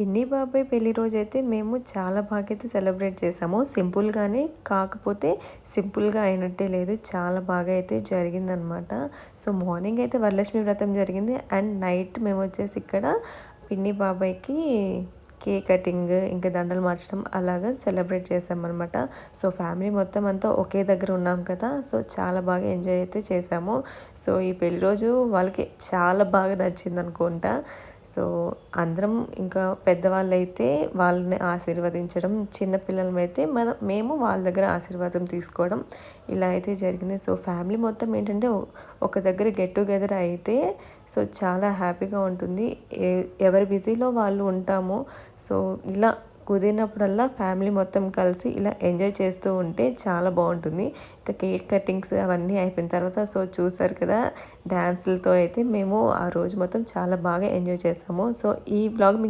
పిన్ని బాబాయ్ పెళ్ళి రోజు అయితే మేము చాలా బాగా అయితే సెలబ్రేట్ చేసాము. సింపుల్గానే కాకపోతే సింపుల్గా అయినట్టే లేదు. చాలా బాగా అయితే జరిగిందనమాట. సో మార్నింగ్ అయితే వరలక్ష్మి వ్రతం జరిగింది. అండ్ నైట్ మేము వచ్చేసి ఇక్కడ పిన్ని బాబాయ్కి కేక్ కటింగ్ ఇంకా దండలు మార్చడం అలాగా సెలబ్రేట్ చేసామన్నమాట సో ఫ్యామిలీ మొత్తం అంతా ఒకే దగ్గర ఉన్నాం కదా సో చాలా బాగా ఎంజాయ్ అయితే చేసాము సో ఈ పెళ్ళి రోజు వాళ్ళకి చాలా బాగా నచ్చింది అనుకుంటా. సో అందరం ఇంకా పెద్దవాళ్ళు అయితే వాళ్ళని ఆశీర్వదించడం చిన్నపిల్లలమైతే మనం మేము వాళ్ళ దగ్గర ఆశీర్వాదం తీసుకోవడం ఇలా అయితే జరిగింది. సో ఫ్యామిలీ మొత్తం ఏంటంటే ఒక దగ్గర గెట్ టుగెదర్ అయితే సో చాలా హ్యాపీగా ఉంటుంది. ఎవరి బిజీలో వాళ్ళు ఉంటాము సో ఇలా కుదిరినప్పుడల్లా ఫ్యామిలీ మొత్తం కలిసి ఇలా ఎంజాయ్ చేస్తూ ఉంటే చాలా బాగుంటుంది. ఇంకా కేక్ కటింగ్స్ అవన్నీ అయిపోయిన తర్వాత సో చూసారు కదా డ్యాన్సులతో అయితే మేము ఆ రోజు మొత్తం చాలా బాగా ఎంజాయ్ చేసాము. సో ఈ బ్లాగ్